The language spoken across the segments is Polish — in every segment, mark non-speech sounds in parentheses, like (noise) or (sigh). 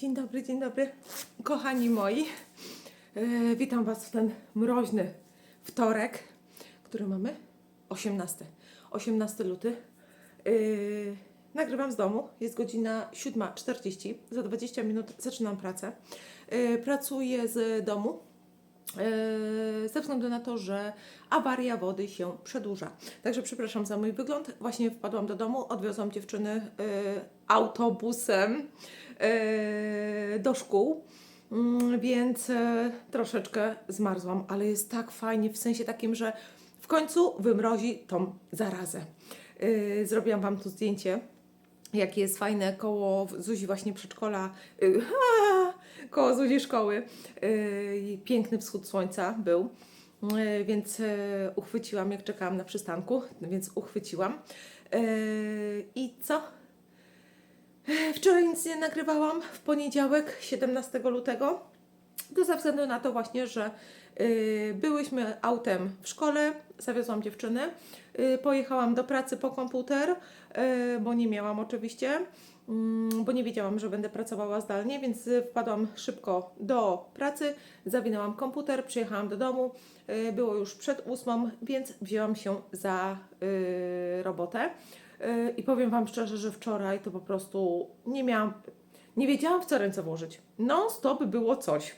Dzień dobry, dzień dobry, kochani moi. E, witam Was w ten mroźny wtorek, który mamy 18. 18 luty. E, nagrywam z domu, jest godzina 7.40. Za 20 minut zaczynam pracę. E, pracuję z domu. Ze względu na to, że awaria wody się przedłuża. Także przepraszam za mój wygląd. Właśnie wpadłam do domu, odwiozłam dziewczyny autobusem e, do szkół, Mm, więc e, troszeczkę zmarzłam, ale jest tak fajnie w sensie takim, że w końcu wymrozi tą zarazę. E, Zrobiłam Wam tu zdjęcie, jakie jest fajne koło Zuzi właśnie przedszkola, (laughs) koło Zuzi szkoły. Piękny wschód słońca był. Więc uchwyciłam, jak czekałam na przystanku, więc uchwyciłam. I co? Wczoraj nic nie nagrywałam, w poniedziałek 17 lutego. To ze względu na to właśnie, że y, byłyśmy autem w szkole, zawiozłam dziewczyny, y, pojechałam do pracy po komputer, y, bo nie miałam oczywiście, mm, bo nie wiedziałam, że będę pracowała zdalnie, więc wpadłam szybko do pracy, zawinęłam komputer, przyjechałam do domu, y, było już przed ósmą, więc wzięłam się za y, robotę. Y, I powiem Wam szczerze, że wczoraj to po prostu nie miałam, nie wiedziałam w co ręce włożyć. Non stop było coś.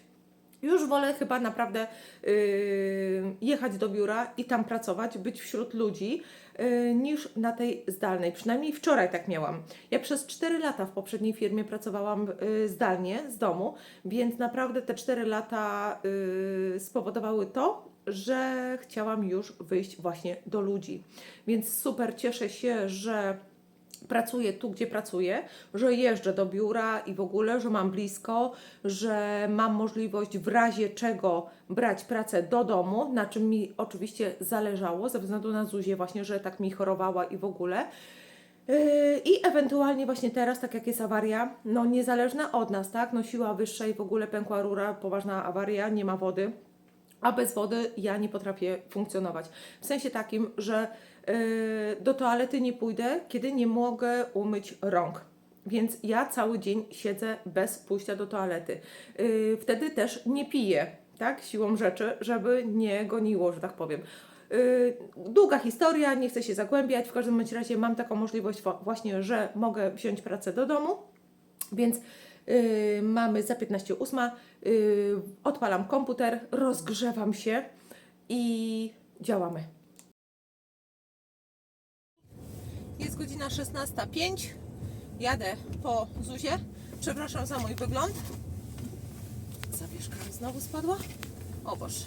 Już wolę chyba naprawdę yy, jechać do biura i tam pracować, być wśród ludzi, yy, niż na tej zdalnej. Przynajmniej wczoraj tak miałam. Ja przez 4 lata w poprzedniej firmie pracowałam yy, zdalnie z domu, więc naprawdę te 4 lata yy, spowodowały to, że chciałam już wyjść właśnie do ludzi. Więc super cieszę się, że pracuję tu, gdzie pracuję, że jeżdżę do biura i w ogóle, że mam blisko, że mam możliwość w razie czego brać pracę do domu, na czym mi oczywiście zależało, ze względu na Zuzię właśnie, że tak mi chorowała i w ogóle. Yy, I ewentualnie właśnie teraz, tak jak jest awaria, no niezależna od nas, tak, no siła wyższa i w ogóle pękła rura, poważna awaria, nie ma wody, a bez wody ja nie potrafię funkcjonować. W sensie takim, że yy, do toalety nie pójdę, kiedy nie mogę umyć rąk. Więc ja cały dzień siedzę bez pójścia do toalety. Yy, wtedy też nie piję, tak, siłą rzeczy, żeby nie goniło, że tak powiem. Yy, długa historia, nie chcę się zagłębiać. W każdym razie mam taką możliwość właśnie, że mogę wziąć pracę do domu. Więc yy, mamy za 15.08, yy, odpalam komputer, rozgrzewam się i działamy. Jest godzina 16.05. Jadę po Zuzie. Przepraszam za mój wygląd. Zawieszka znowu spadła. O Boże.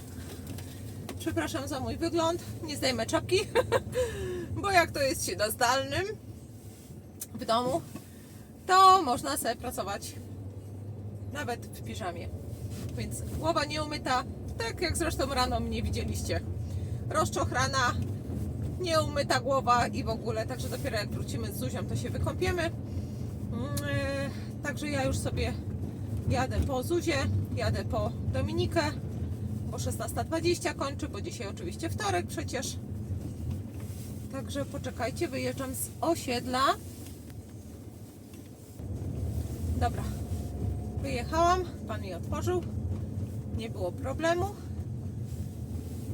Przepraszam za mój wygląd. Nie zdejmę czapki, (laughs) bo jak to jest się na zdalnym w domu, to można sobie pracować nawet w piżamie. Więc głowa nie umyta, tak jak zresztą rano mnie widzieliście. Rozczochrana, nieumyta głowa i w ogóle, także dopiero jak wrócimy z Zuzią, to się wykąpiemy. Mm, e, Także ja już sobie jadę po Zuzie, jadę po Dominikę, bo 16.20 kończy, bo dzisiaj oczywiście wtorek przecież. Także poczekajcie, wyjeżdżam z osiedla. Dobra, wyjechałam, pan mi otworzył, nie było problemu.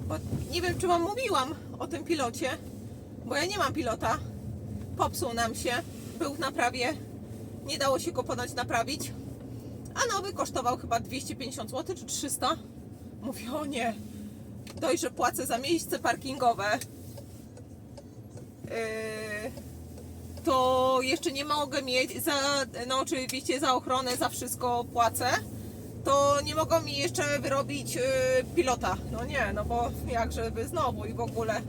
Bo nie wiem, czy wam mówiłam o tym pilocie, bo ja nie mam pilota. Popsuł nam się, był w naprawie, nie dało się go ponoć naprawić. A nowy kosztował chyba 250 zł czy 300. Mówię, o nie, dość, że płacę za miejsce parkingowe. Yy, to jeszcze nie mogę mieć za, no oczywiście za ochronę, za wszystko płacę, to nie mogą mi jeszcze wyrobić yy, pilota. No nie, no bo jak żeby znowu i w ogóle.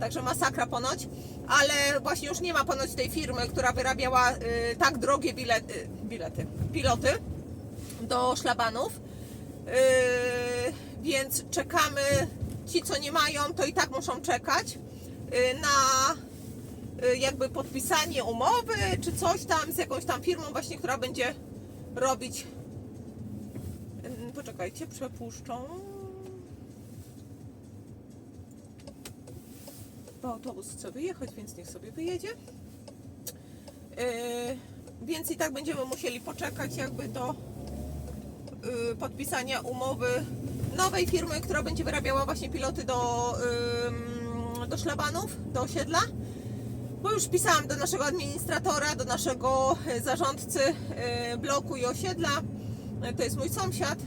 Także masakra ponoć, ale właśnie już nie ma ponoć tej firmy, która wyrabiała yy, tak drogie bilety, bilety, piloty do szlabanów. Yy, więc czekamy. Ci, co nie mają, to i tak muszą czekać yy, na y, jakby podpisanie umowy czy coś tam z jakąś tam firmą właśnie, która będzie robić. Ym, Poczekajcie, przepuszczą. Bo autobus chce wyjechać, więc niech sobie wyjedzie. Yy, więc i tak będziemy musieli poczekać jakby do y, podpisania umowy nowej firmy, która będzie wyrabiała właśnie piloty do, ym, do szlabanów, do osiedla. Bo już pisałam do naszego administratora, do naszego y, zarządcy y, bloku i osiedla. Y, To jest mój sąsiad.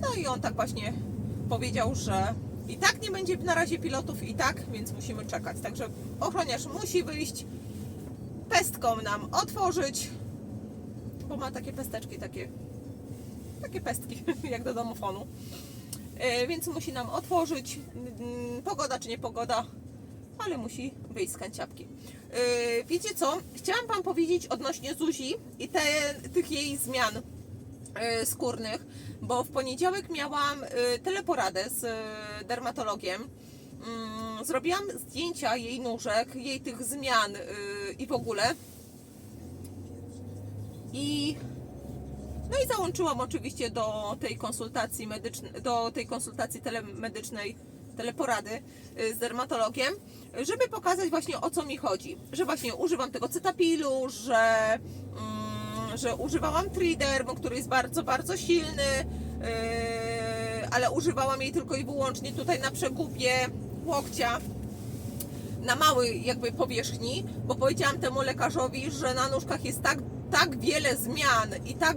No i on tak właśnie powiedział, że i tak nie będzie na razie pilotów, i tak, więc musimy czekać. Także ochroniarz musi wyjść, pestką nam otworzyć, bo ma takie pesteczki, takie, takie pestki, (laughs) jak do domofonu. E, Więc musi nam otworzyć, pogoda czy nie pogoda, ale musi wyjść z kanciapki. E, Wiecie co? Chciałam Wam powiedzieć odnośnie Zuzi i te, tych jej zmian e, skórnych, bo w poniedziałek miałam e, teleporadę z dermatologiem. Mm, Zrobiłam zdjęcia jej nóżek, jej tych zmian i w ogóle. I no i załączyłam oczywiście do tej konsultacji medycznej, do tej konsultacji telemedycznej, teleporady y, z dermatologiem, żeby pokazać właśnie o co mi chodzi. Że właśnie używam tego cytapilu, że, mm, że używałam Triderm, który jest bardzo, bardzo silny, yy, ale używałam jej tylko i wyłącznie tutaj na przegubie łokcia na małej jakby powierzchni, bo powiedziałam temu lekarzowi, że na nóżkach jest tak, tak wiele zmian i tak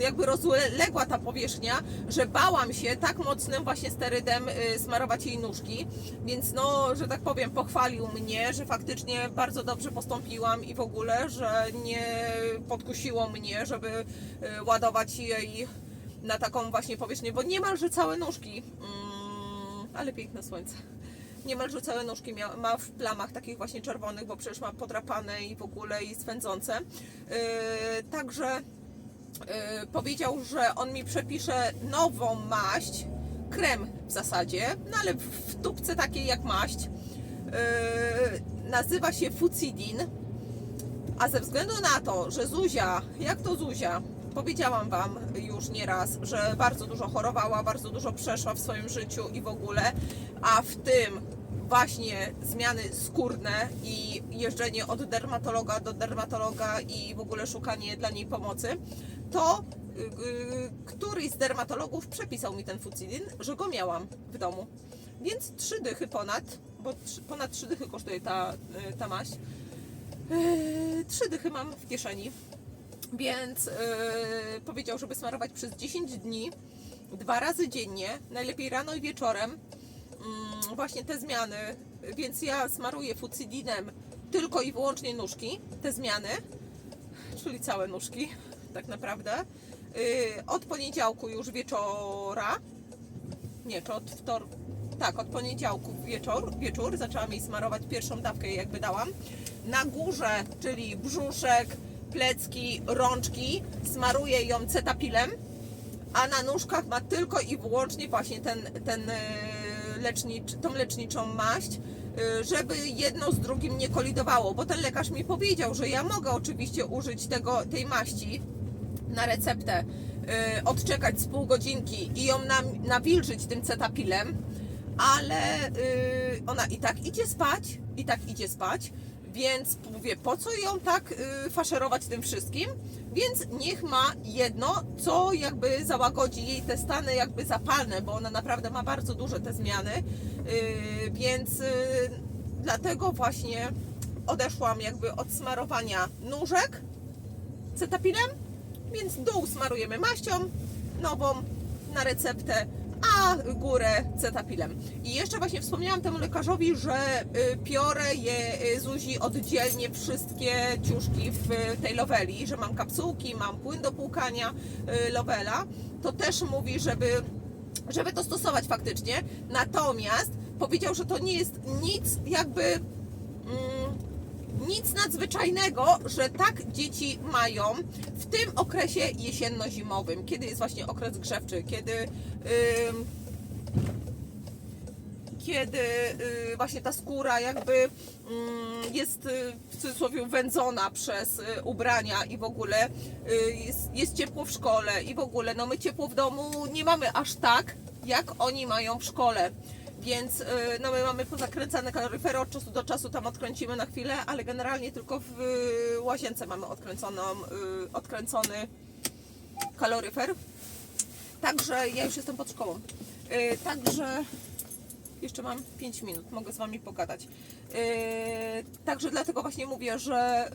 jakby rozległa ta powierzchnia, że bałam się tak mocnym właśnie sterydem y, smarować jej nóżki, więc no, że tak powiem, pochwalił mnie, że faktycznie bardzo dobrze postąpiłam i w ogóle, że nie podkusiło mnie, żeby y, ładować jej na taką właśnie powierzchnię, bo niemalże całe nóżki, mm, ale piękne słońce. Niemalże całe nóżki mia, ma w plamach takich właśnie czerwonych, bo przecież ma podrapane i w ogóle i swędzące. Yy, także powiedział, że on mi przepisze nową maść, krem w zasadzie, no ale w, tubce takiej jak maść. Yy, nazywa się Fucidin. A ze względu na to, że Zuzia, jak to Zuzia, powiedziałam Wam już nieraz, że bardzo dużo chorowała, bardzo dużo przeszła w swoim życiu i w ogóle, a w tym właśnie zmiany skórne i jeżdżenie od dermatologa do dermatologa i w ogóle szukanie dla niej pomocy, to yy, któryś z dermatologów przepisał mi ten fucidin, że go miałam w domu. Więc trzy dychy ponad, bo trzy, ponad trzy dychy kosztuje ta, yy, ta maść. Yy, Trzy dychy mam w kieszeni, więc yy, powiedział, żeby smarować przez 10 dni, dwa razy dziennie, najlepiej rano i wieczorem. Mm, właśnie te zmiany, więc ja smaruję fucidinem tylko i wyłącznie nóżki, te zmiany, czyli całe nóżki, tak naprawdę. Yy, od poniedziałku już wieczora, nie, czy od wtor... Tak, od poniedziałku wieczór, wieczór zaczęłam jej smarować pierwszą dawkę, jakby dałam. Na górze, czyli brzuszek, plecki, rączki, smaruję ją cetapilem, a na nóżkach ma tylko i wyłącznie właśnie ten, ten e, lecznicz, tą leczniczą maść, e, żeby jedno z drugim nie kolidowało, bo ten lekarz mi powiedział, że ja mogę oczywiście użyć tego, tej maści na receptę, y, odczekać z pół godzinki i ją nam, nawilżyć tym cetapilem, ale y, ona i tak idzie spać, i tak idzie spać, więc mówię, po co ją tak y, faszerować tym wszystkim? Więc niech ma jedno, co jakby załagodzi jej te stany jakby zapalne, bo ona naprawdę ma bardzo duże te zmiany, więc dlatego właśnie odeszłam jakby od smarowania nóżek cetapilem, więc dół smarujemy maścią nową na receptę, a górę cetapilem. I jeszcze właśnie wspomniałam temu lekarzowi, że y, piorę je y, Zuzi oddzielnie wszystkie ciuszki w tej loweli, że mam kapsułki, mam płyn do płukania y, lowela. To też mówi, żeby żeby to stosować faktycznie. Natomiast powiedział, że to nie jest nic jakby nic nadzwyczajnego, że tak dzieci mają w tym okresie jesienno-zimowym, kiedy jest właśnie okres grzewczy, kiedy ym, kiedy y, właśnie ta skóra jakby mm, jest y, w cudzysłowie wędzona przez y, ubrania i w ogóle jest, jest ciepło w szkole i w ogóle no my ciepło w domu nie mamy aż tak jak oni mają w szkole. Więc y, no my mamy pozakręcane kaloryfery od czasu do czasu tam odkręcimy na chwilę, ale generalnie tylko w y, łazience mamy odkręconą, y, odkręcony kaloryfer. Także ja już jestem pod szkołą. Także jeszcze mam 5 minut, mogę z Wami pogadać. Także dlatego właśnie mówię, że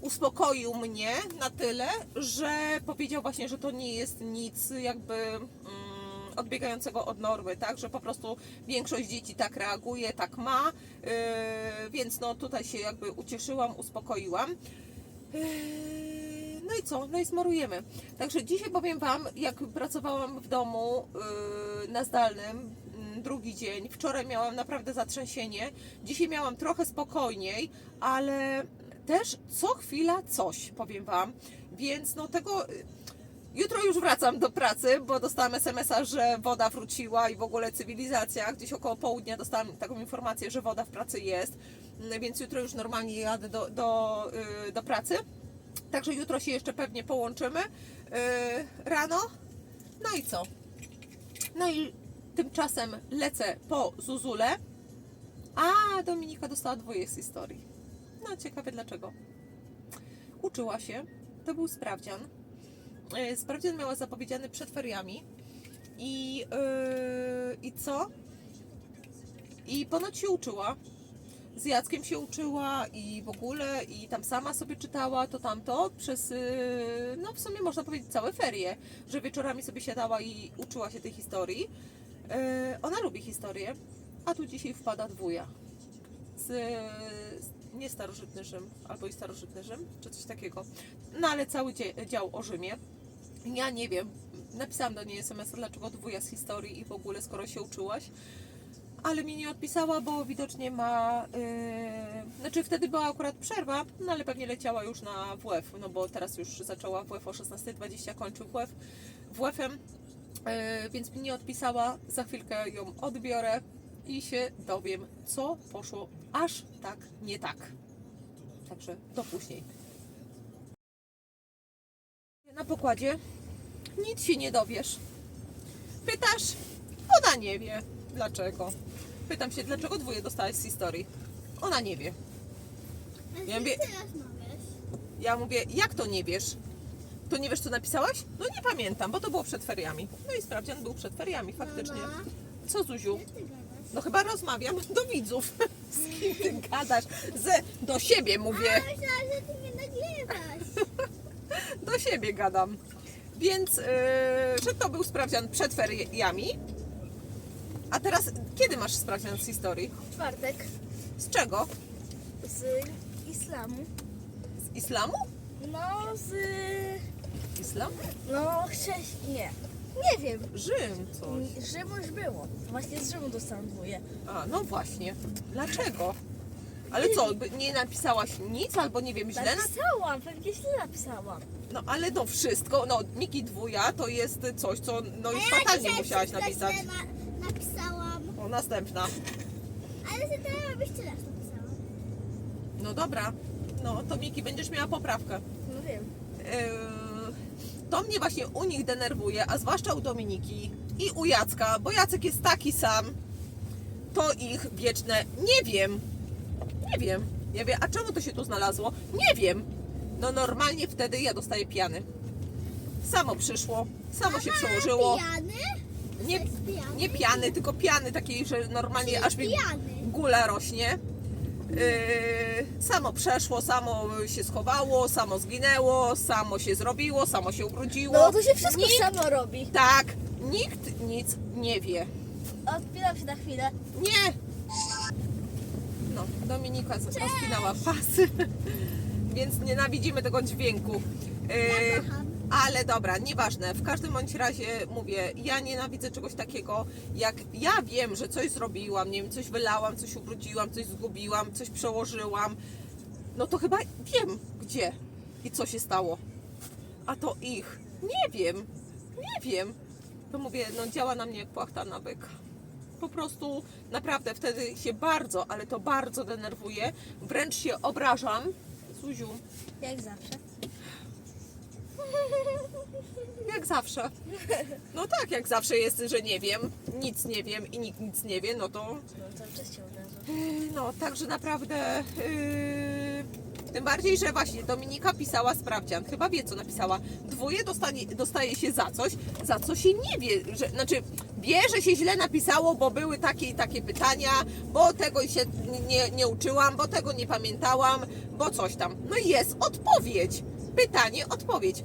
uspokoił mnie na tyle, że powiedział właśnie, że to nie jest nic jakby mm, odbiegającego od normy, tak, że po prostu większość dzieci tak reaguje, tak ma, yy, więc no tutaj się jakby ucieszyłam, uspokoiłam. Yy, No i co? No i smarujemy. Także dzisiaj powiem Wam, jak pracowałam w domu yy, na zdalnym, mm, drugi dzień. Wczoraj miałam naprawdę zatrzęsienie. Dzisiaj miałam trochę spokojniej, ale też co chwila coś, powiem Wam. Więc no tego. Y, Jutro już wracam do pracy, bo dostałam SMS-a, że woda wróciła i w ogóle cywilizacja. Gdzieś około południa dostałam taką informację, że woda w pracy jest, Mm, więc jutro już normalnie jadę do, do, yy, do pracy. Także jutro się jeszcze pewnie połączymy yy, rano. No i co? No i tymczasem lecę po Zuzulę. A Dominika dostała dwoje z historii. No ciekawe dlaczego. Uczyła się. To był sprawdzian. Yy, Sprawdzian miała zapowiedziany przed feriami. I, yy, I co? I ponoć się uczyła. Z Jackiem się uczyła i w ogóle, i tam sama sobie czytała to tamto przez, yy, no w sumie można powiedzieć całe ferie, że wieczorami sobie siadała i uczyła się tej historii. Yy, ona lubi historię, a tu dzisiaj wpada dwuja z, z nie starożytny Rzym, albo i starożytny Rzym, czy coś takiego. No ale cały dział o Rzymie. Ja nie wiem, napisałam do niej SMS, dlaczego dwuja z historii i w ogóle skoro się uczyłaś. Ale mi nie odpisała, bo widocznie ma. Yy, znaczy wtedy była akurat przerwa, no ale pewnie leciała już na WF, no bo teraz już zaczęła WF o 16.20, kończy WF WF-em, yy, więc mi nie odpisała. Za chwilkę ją odbiorę i się dowiem, co poszło aż tak nie tak. Także do później. Na pokładzie nic się nie dowiesz. Pytasz? Ona nie wie. Dlaczego? Pytam się, dlaczego dwoje dostałaś z historii? Ona nie wie. Ja mówię, ja mówię, jak to nie wiesz? To nie wiesz, co napisałaś? No nie pamiętam, bo to było przed feriami. No i sprawdzian był przed feriami, faktycznie. Mama, Co, Zuziu? ty gadasz. No chyba rozmawiam do widzów. (laughs) Z kim ty gadasz? Ze, do siebie mówię. A myślałam, że ty mnie nagrywasz. (laughs) Do siebie gadam. Więc, yy, że to był sprawdzian przed feriami. A teraz, kiedy masz sprawdzian z historii? Czwartek Z czego? z islamu. Z islamu? No z... Islam? No chrześ... nie. Nie wiem. Rzym coś. Rzymu już było. Właśnie z Rzymu dostałam dwóje. A, no właśnie. Dlaczego? Ale co, nie napisałaś nic albo nie wiem, źle? na- Napisałam, pewnie źle napisałam. No ale no wszystko, no Miki dwuja to jest coś, co no już fatalnie musiałaś napisać. Na, napisałam, O, następna. ale teraz byś tyle napisałam. No dobra. No to Miki, będziesz miała poprawkę. No wiem. Yy, to mnie właśnie u nich denerwuje, a zwłaszcza u Dominiki i u Jacka, bo Jacek jest taki sam. To ich wieczne nie wiem. Nie wiem. Ja wiem, a czemu to się tu znalazło? Nie wiem. No normalnie wtedy ja dostaję piany. Samo przyszło, samo się przełożyło. Pijany? Nie, pijany? nie piany, tylko piany takiej, że normalnie aż mi Pijany. gula rośnie. Yy, samo przeszło, samo się schowało, samo zginęło, samo się zrobiło, samo się ubrudziło. No to się wszystko Nikt, samo robi. Tak, nikt nic nie wie. Odpinam się na chwilę. Nie! No, Dominika rozpinała pasy, (laughs) więc nienawidzimy tego dźwięku. Yy, kocham. ale dobra, nieważne. W każdym bądź razie mówię, ja nienawidzę czegoś takiego, jak ja wiem, że coś zrobiłam, nie wiem, coś wylałam, coś ubrudziłam, coś zgubiłam, coś przełożyłam, no to chyba wiem gdzie i co się stało. A to ich. Nie wiem. Nie wiem. To mówię, no działa na mnie jak płachta na byk. Po prostu naprawdę wtedy się bardzo, ale to bardzo denerwuję. Wręcz się obrażam. Zuziu, Jak zawsze. Jak zawsze. No tak, jak zawsze jest, że nie wiem, nic nie wiem i nikt nic nie wie, no to No cały czas się. No, także naprawdę. Yy, tym bardziej, że właśnie Dominika pisała sprawdzian. Chyba wie, co napisała. Dwoje dostanie, dostaje się za coś, za co się nie wie. Że, znaczy, wie, że się źle napisało, bo były takie i takie pytania, bo tego się nie, nie uczyłam, bo tego nie pamiętałam, bo coś tam. No i jest odpowiedź. Pytanie, odpowiedź.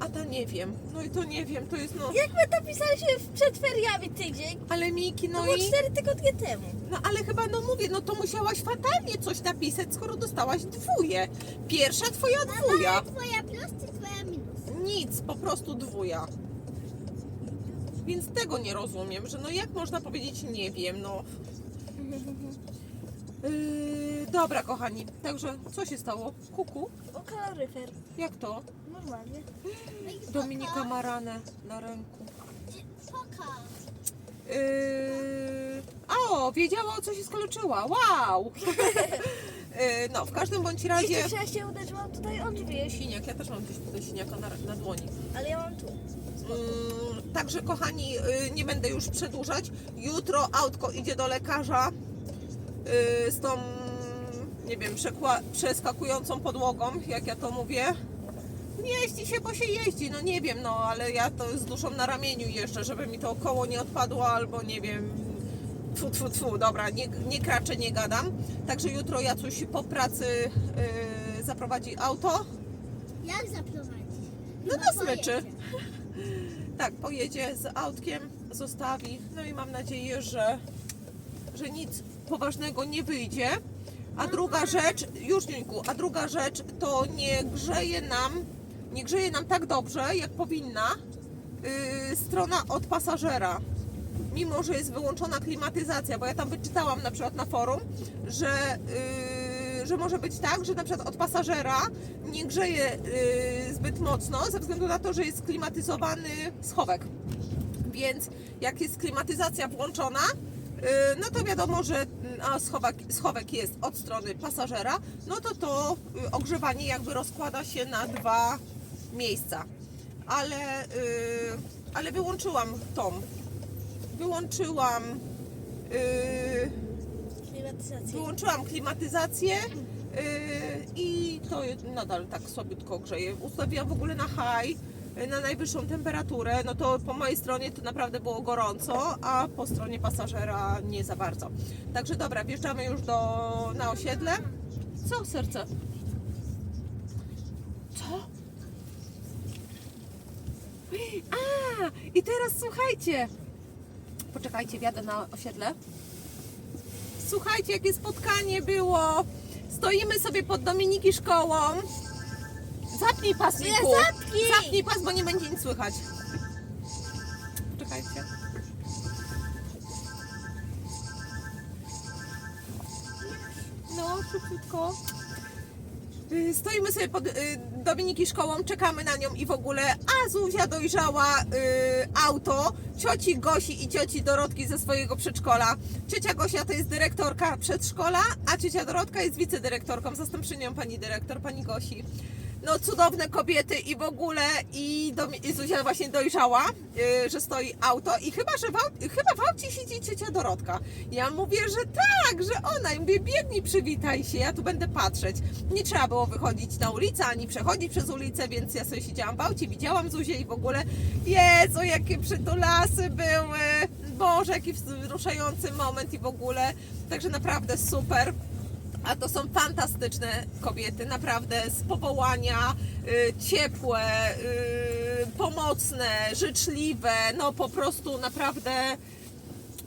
A to nie wiem. No i to nie wiem, to jest no. Jak my to pisaliśmy przed feriami tydzień, Ale Miki, to no było i. cztery tygodnie temu. No ale chyba, no mówię, no to musiałaś fatalnie coś napisać, skoro dostałaś dwóje. Pierwsza twoja dwuja. Twoja plus czy twoja minus? Nic, po prostu dwuja. Więc tego nie rozumiem, że no jak można powiedzieć nie wiem, no. (laughs) Yy, dobra, kochani, także co się stało? Kuku? O kaloryfer. Jak to? Normalnie. Dominika ma ranę na ręku. Pokaż. Yy, o, wiedziała o co się skaleczyła. Wow! (laughs) Yy, no, w każdym bądź razie. Jeszcze się uderzyłam tutaj o drzwi, Siniak, ja też mam gdzieś tutaj siniaka na, na dłoni. ale ja mam tu. Mm, Także kochani, y, nie będę już przedłużać. Jutro autko idzie do lekarza y, z tą, nie wiem, przeskakującą podłogą, jak ja to mówię. Nie jeździ się, bo się jeździ, no nie wiem, no ale ja to z duszą na ramieniu jeszcze, żeby mi to koło nie odpadło, albo nie wiem, tfu, tfu, tfu, dobra, nie, nie kraczę, nie gadam. Także jutro Jacuś po pracy y, zaprowadzi auto, Jak zaprowadzić? no na smyczy. Tak, pojedzie z autkiem, zostawi. No i mam nadzieję, że, że nic poważnego nie wyjdzie. A druga rzecz, już Niuńku, a druga rzecz to nie grzeje nam, nie grzeje nam tak dobrze, jak powinna yy, strona od pasażera. Mimo, że jest wyłączona klimatyzacja, bo ja tam wyczytałam na przykład na forum, że, yy, że może być tak, że na przykład od pasażera nie grzeje yy, zbyt mocno ze względu na to, że jest klimatyzowany schowek. Więc jak jest klimatyzacja włączona, yy, no to wiadomo, że mm, a schowek, schowek jest od strony pasażera, no to to yy, ogrzewanie jakby rozkłada się na dwa miejsca. Ale, ale wyłączyłam tą. Wyłączyłam. Yy, Klimatyzacja. Wyłączyłam klimatyzację yy, i to nadal tak słabiutko grzeje. Ustawiłam w ogóle na high, yy, na najwyższą temperaturę. No to po mojej stronie to naprawdę było gorąco, a po stronie pasażera nie za bardzo. Także dobra, wjeżdżamy już do, na osiedle. Co serce? Co? A, i teraz słuchajcie. Poczekajcie, wjadę na osiedle. Słuchajcie, jakie spotkanie było. Stoimy sobie pod Dominiki szkołą. Zapnij pas, Nie, Miku. zapnij! Zapnij pas, bo nie będzie nic słychać. Czekajcie. No, szybciutko. Y, Stoimy sobie pod y, Dominiki szkołą, czekamy na nią i w ogóle, a Zuzia dojrzała y, auto cioci Gosi i cioci Dorotki ze swojego przedszkola. Ciocia Gosia to jest dyrektorka przedszkola, a ciocia Dorotka jest wicedyrektorką, zastępczynią pani dyrektor, pani Gosi. No cudowne kobiety i w ogóle i, Domi- i Zuzia właśnie dojrzała, y, że stoi auto i chyba, że w, chyba w aucie siedzi ciocia Dorotka. Ja mówię, że tak, że ona. I mówię, biegnij, przywitaj się, ja tu będę patrzeć. Nie trzeba było wychodzić na ulicę, ani przechodzić przez ulicę, więc ja sobie siedziałam w aucie, widziałam Zuzię i w ogóle, Jezu, jakie przytulasy były. Boże, jaki wzruszający moment i w ogóle. Także naprawdę super. A to są fantastyczne kobiety, naprawdę z powołania, y, ciepłe, y, pomocne, życzliwe, no po prostu naprawdę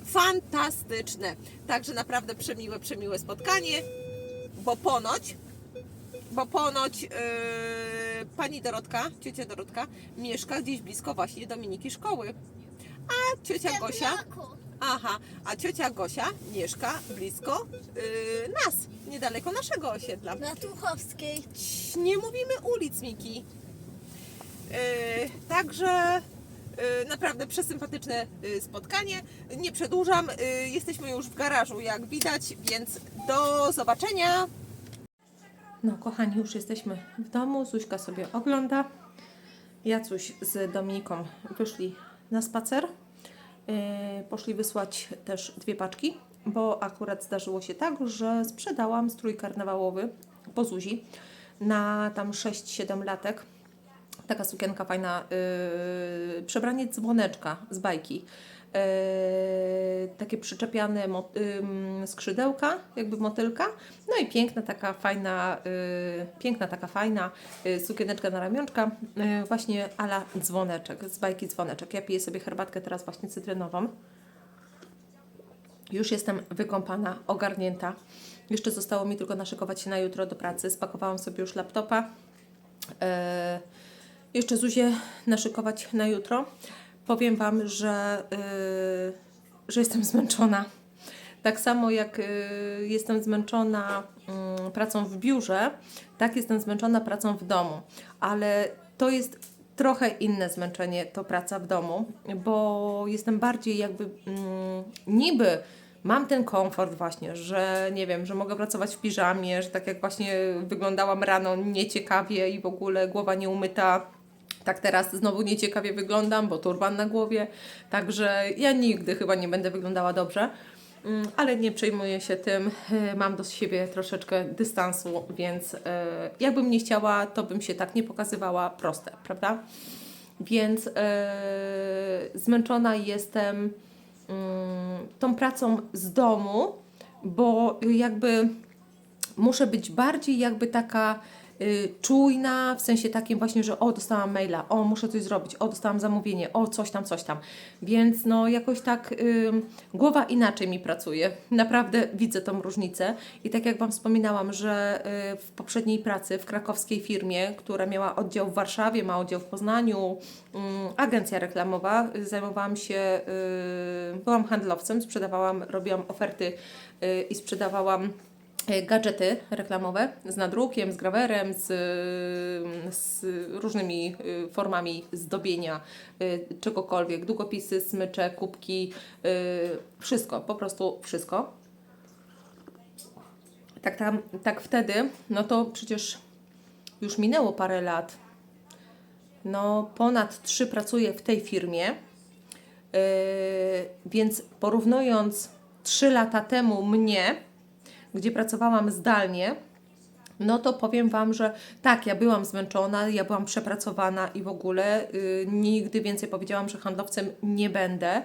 fantastyczne. Także naprawdę przemiłe, przemiłe spotkanie, bo ponoć, bo ponoć yy, pani Dorotka, ciocia Dorotka mieszka gdzieś blisko właśnie Dominiki szkoły. A ciocia Gosia, aha, a ciocia Gosia mieszka blisko yy, nas, niedaleko naszego osiedla. Na Tuchowskiej. Cii, Nie mówimy ulic, Miki. Yy, także yy, naprawdę przesympatyczne yy, spotkanie. Nie przedłużam, yy, jesteśmy już w garażu, jak widać, więc do zobaczenia. No, kochani, już jesteśmy w domu. Zuśka sobie ogląda. Jacuś z Dominiką wyszli na spacer. Yy, Poszli wysłać też dwie paczki, bo akurat zdarzyło się tak, że sprzedałam strój karnawałowy po Zuzi na tam 6-7 latek. Taka sukienka fajna, yy, przebranie dzwoneczka z bajki. Yy, takie przyczepiane skrzydełka, jakby motylka. No i piękna taka fajna, yy, piękna taka fajna yy, sukieneczka na ramionczka, yy, właśnie ala dzwoneczek, z bajki dzwoneczek. Ja piję sobie herbatkę teraz właśnie cytrynową. Już jestem wykąpana, ogarnięta. Jeszcze zostało mi tylko naszykować się na jutro do pracy. Spakowałam sobie już laptopa. E, jeszcze Zuzię naszykować na jutro. Powiem Wam, że, e, że jestem zmęczona. Tak samo jak e, jestem zmęczona mm, pracą w biurze, tak jestem zmęczona pracą w domu. Ale to jest trochę inne zmęczenie, to praca w domu, bo jestem bardziej jakby mm, niby mam ten komfort właśnie, że nie wiem, że mogę pracować w piżamie, że tak jak właśnie wyglądałam rano nieciekawie i w ogóle głowa nieumyta, tak teraz znowu nieciekawie wyglądam, bo turban na głowie, także ja nigdy chyba nie będę wyglądała dobrze. Mm, Ale nie przejmuję się tym, e, mam do siebie troszeczkę dystansu, więc e, jakbym nie chciała, to bym się tak nie pokazywała proste, prawda? Więc e, zmęczona jestem mm, tą pracą z domu, bo jakby muszę być bardziej jakby taka y, czujna, w sensie takim właśnie, że o, dostałam maila, o, muszę coś zrobić, o, dostałam zamówienie, o, coś tam, coś tam. Więc no jakoś tak y, głowa inaczej mi pracuje. Naprawdę widzę tą różnicę i tak jak Wam wspominałam, że y, w poprzedniej pracy w krakowskiej firmie, która miała oddział w Warszawie, ma oddział w Poznaniu, mm, agencja reklamowa, y, zajmowałam się, y, byłam handlowcem, sprzedawałam, robiłam oferty y, i sprzedawałam gadżety reklamowe z nadrukiem, z grawerem, z, z różnymi y, formami zdobienia y, czegokolwiek, długopisy, smycze, kubki, y, wszystko, po prostu wszystko. Tak, tam, tak wtedy, no to przecież już minęło parę lat. No, ponad trzy pracuję w tej firmie, więc porównując trzy lata temu mnie, gdzie pracowałam zdalnie, no to powiem Wam, że tak, ja byłam zmęczona, ja byłam przepracowana i w ogóle y, nigdy więcej powiedziałam, że handlowcem nie będę, y,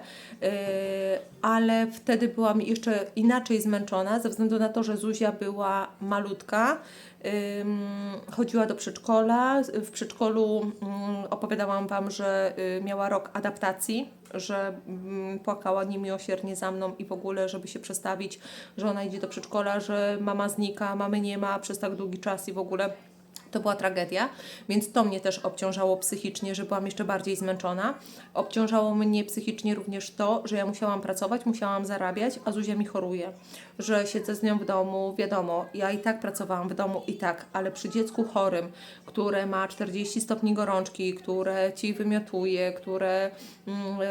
ale wtedy byłam jeszcze inaczej zmęczona ze względu na to, że Zuzia była malutka, chodziła do przedszkola. W przedszkolu mm, opowiadałam Wam, że y, miała rok adaptacji, że mm, płakała niemiłosiernie za mną i w ogóle, żeby się przestawić, że ona idzie do przedszkola, że mama znika, mamy nie ma przez tak długi czas i w ogóle. To była tragedia, więc to mnie też obciążało psychicznie, że byłam jeszcze bardziej zmęczona. Obciążało mnie psychicznie również to, że ja musiałam pracować, musiałam zarabiać, a Zuzia mi choruje, że siedzę z nią w domu, wiadomo, ja i tak pracowałam w domu i tak, ale przy dziecku chorym, które ma 40 stopni gorączki, które ci wymiotuje, które mm, y,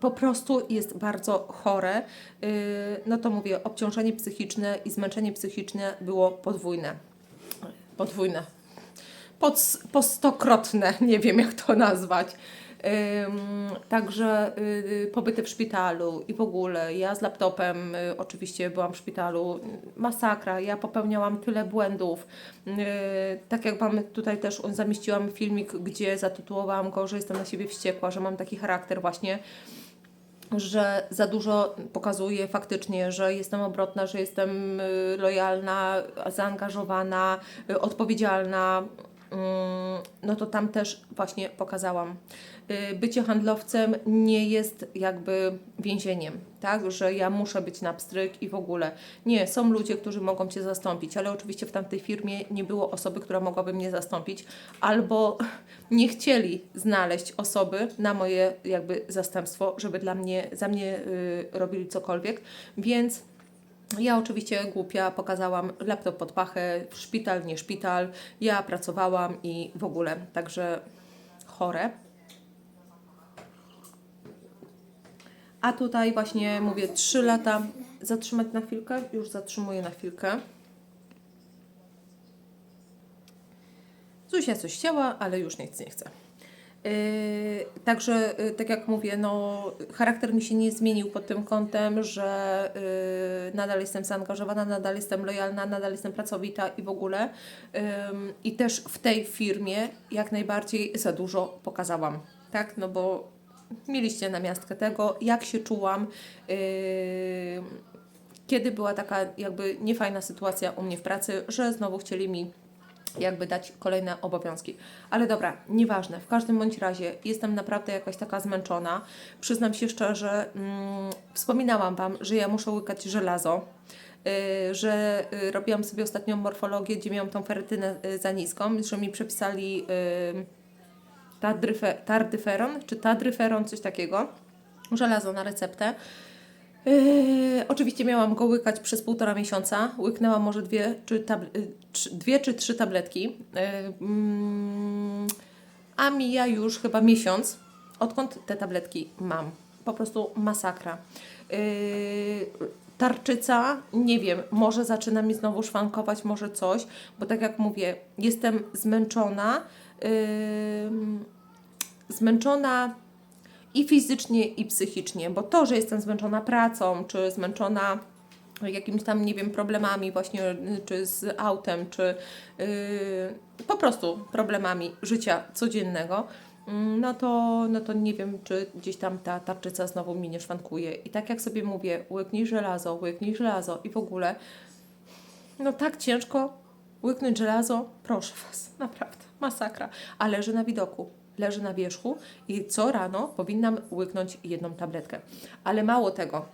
po prostu jest bardzo chore, y, no to mówię, obciążenie psychiczne i zmęczenie psychiczne było podwójne. Podwójne pod, po stokrotne, (laughs) nie wiem jak to nazwać. Także y, pobyty w szpitalu i w ogóle ja z laptopem y, oczywiście byłam w szpitalu, masakra, ja popełniałam tyle błędów. Y, tak jak Wam tutaj też zamieściłam filmik, gdzie zatytułowałam go, że jestem na siebie wściekła, że mam taki charakter właśnie że za dużo pokazuje faktycznie, że jestem obrotna, że jestem y, lojalna, zaangażowana, y, odpowiedzialna. Mm, No to tam też właśnie pokazałam. Y, Bycie handlowcem nie jest jakby więzieniem, tak? Że ja muszę być na pstryk i w ogóle. Nie, są ludzie, którzy mogą Cię zastąpić, ale oczywiście w tamtej firmie nie było osoby, która mogłaby mnie zastąpić, albo (laughs) nie chcieli znaleźć osoby na moje jakby zastępstwo, żeby dla mnie, za mnie y, robili cokolwiek, więc ja oczywiście głupia pokazałam laptop pod pachę, szpital, nie szpital, ja pracowałam i w ogóle, także chore. A tutaj właśnie mówię 3 lata, zatrzymać na chwilkę, już zatrzymuję na chwilkę. Zuzia coś chciała, ale już nic nie chce. Yy, także, yy, tak jak mówię, no, charakter mi się nie zmienił pod tym kątem, że yy, nadal jestem zaangażowana, nadal jestem lojalna, nadal jestem pracowita i w ogóle. I też w tej firmie jak najbardziej za dużo pokazałam, tak? No bo mieliście namiastkę tego, jak się czułam, yy, kiedy była taka jakby niefajna sytuacja u mnie w pracy, że znowu chcieli mi jakby dać kolejne obowiązki. Ale dobra, nieważne. W każdym bądź razie jestem naprawdę jakaś taka zmęczona. Przyznam się szczerze, mm, wspominałam Wam, że ja muszę łykać żelazo. y, że y, robiłam sobie ostatnią morfologię, gdzie miałam tą ferytynę y, za niską, że mi przepisali y, tadryfe, tardyferon, czy tadryferon, coś takiego, żelazo na receptę. Yy, oczywiście miałam go łykać przez półtora miesiąca. Łyknęłam może dwie czy, tabl- y, trzy, dwie czy trzy tabletki. Yy, mm, a mija już chyba miesiąc, odkąd te tabletki mam. Po prostu masakra. Yy, tarczyca, nie wiem, może zaczyna mi znowu szwankować, może coś, bo tak jak mówię, jestem zmęczona. Yy, zmęczona i fizycznie, i psychicznie, bo to, że jestem zmęczona pracą, czy zmęczona jakimiś tam, nie wiem, problemami właśnie, y, czy z autem, czy yy, po prostu problemami życia codziennego, mm, no to, no to nie wiem, czy gdzieś tam ta tarczyca znowu mi nie szwankuje. I tak jak sobie mówię, łyknij żelazo, łyknij żelazo i w ogóle, no tak ciężko łyknąć żelazo, proszę Was, (laughs) naprawdę, masakra. A leży na widoku, leży na wierzchu i co rano powinnam łyknąć jedną tabletkę. Ale mało tego,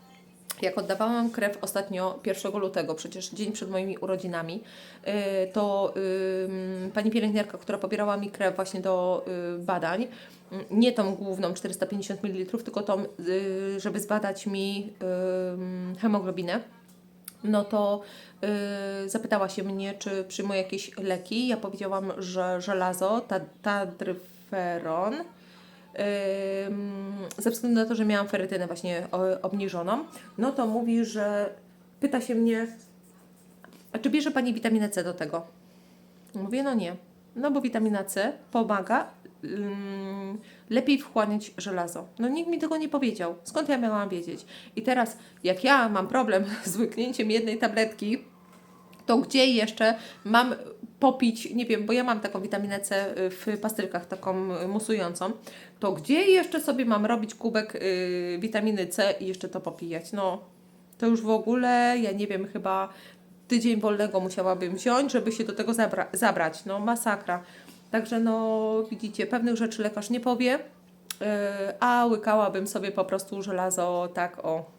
jak oddawałam krew ostatnio 1 lutego, przecież dzień przed moimi urodzinami, yy, to pani pielęgniarka, która pobierała mi krew właśnie do yy, badań, yy, nie tą główną 450 ml, tylko tą, żeby zbadać mi hemoglobinę, no to yy, zapytała się mnie, czy przyjmuję jakieś leki. Ja powiedziałam, że żelazo, ta, tadryferon, Ym, ze względu na to, że miałam ferytynę właśnie obniżoną, no to mówi, że pyta się mnie, a czy bierze Pani witaminę C do tego? Mówię, no nie. No bo witamina C pomaga ym, lepiej wchłaniać żelazo. No nikt mi tego nie powiedział. Skąd ja miałam wiedzieć? I teraz, jak ja mam problem (laughs) z łyknięciem jednej tabletki, to gdzie jeszcze mam popić, nie wiem, bo ja mam taką witaminę C w pastylkach, taką musującą, to gdzie jeszcze sobie mam robić kubek y, witaminy C i jeszcze to popijać? No, to już w ogóle, ja nie wiem, chyba tydzień wolnego musiałabym wziąć, żeby się do tego zabra- zabrać. No, masakra. Także, no, widzicie, pewnych rzeczy lekarz nie powie, y, a łykałabym sobie po prostu żelazo tak o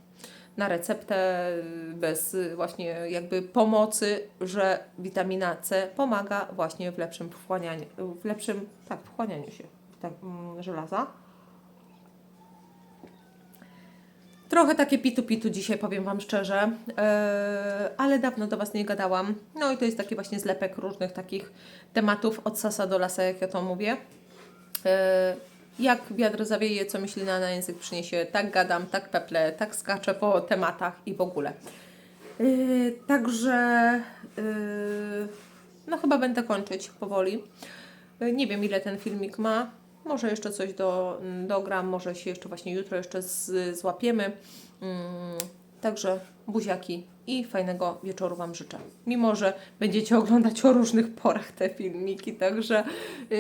na receptę bez właśnie jakby pomocy, że witamina C pomaga właśnie w lepszym wchłanianiu, w lepszym, tak, wchłanianiu się tak, żelaza. Trochę takie pitu-pitu dzisiaj, powiem Wam szczerze, yy, ale dawno do Was nie gadałam. No i to jest taki właśnie zlepek różnych takich tematów od sasa do lasa, jak ja to mówię. Yy, jak wiatr zawieje, co myśli na, na język przyniesie, tak gadam, tak peple, tak skaczę po tematach i w ogóle. Yy, także yy, no chyba będę kończyć powoli. Yy, nie wiem ile ten filmik ma. Może jeszcze coś do, dogram, może się jeszcze właśnie jutro jeszcze z, złapiemy. Mm, także buziaki i fajnego wieczoru Wam życzę. Mimo, że będziecie oglądać o różnych porach te filmiki, także yy,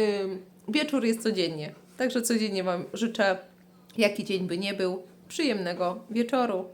wieczór jest codziennie. Także codziennie Wam życzę, jaki dzień by nie był, przyjemnego wieczoru.